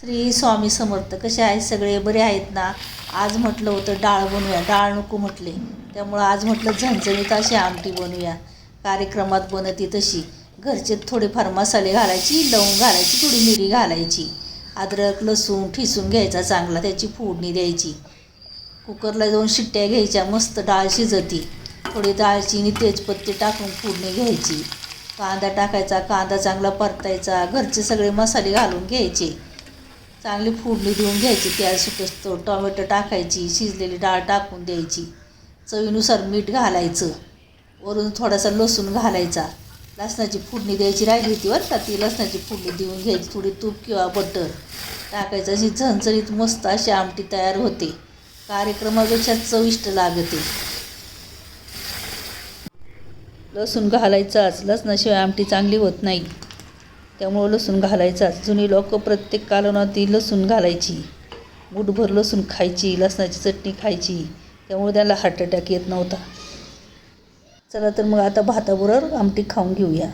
श्री स्वामी समर्थ कसे आहेत सगळे? बरे आहेत ना? आज म्हटलं होतं डाळ बनवूया. डाळ नको म्हटले. त्यामुळं आज म्हटलं झणझणीत अशी आमटी बनवूया. कार्यक्रमात बनती तशी. घरचे थोडेफार मसाले घालायची लवंग घालायची थोडी मिरी घालायची. अद्रक लसूण ठिसून घ्यायचा चांगला त्याची फोडणी द्यायची. कुकरला दोन शिट्ट्या घ्यायच्या मस्त डाळ शिजती. थोडी दाळचिनी तेजपत्ते टाकून फोडणी घ्यायची. कांदा टाकायचा कांदा चांगला परतायचा. घरचे सगळे मसाले घालून घ्यायचे. चांगली फोडणी देऊन घ्यायची. त्या सुटस्तो टोमॅटो टाकायची शिजलेली डाळ टाकून द्यायची. चवीनुसार मीठ घालायचं. वरून थोडासा लसूण घालायचा. लसणाची फोडणी द्यायची राहिली होती बरं का? ती लसणाची फोडणी देऊन घ्यायची. थोडी तूप किंवा बटर टाकायचं. अशी झणझणीत मस्त अशी आमटी तयार होते. कार्यक्रमापेक्षा चविष्ट लागते. लसूण घालायचाच लसणाशिवाय आमटी चांगली होत नाही. त्यामुळं लसूण घालायचाच. जुनी लोक प्रत्येक कालवणात ती लसूण घालायची. मुठभर लसूण खायची लसणाची चटणी खायची. त्यामुळे त्याला हार्ट अटॅक येत नव्हता. चला तर मग आता भाताबरोबर आमटी खाऊन घेऊया.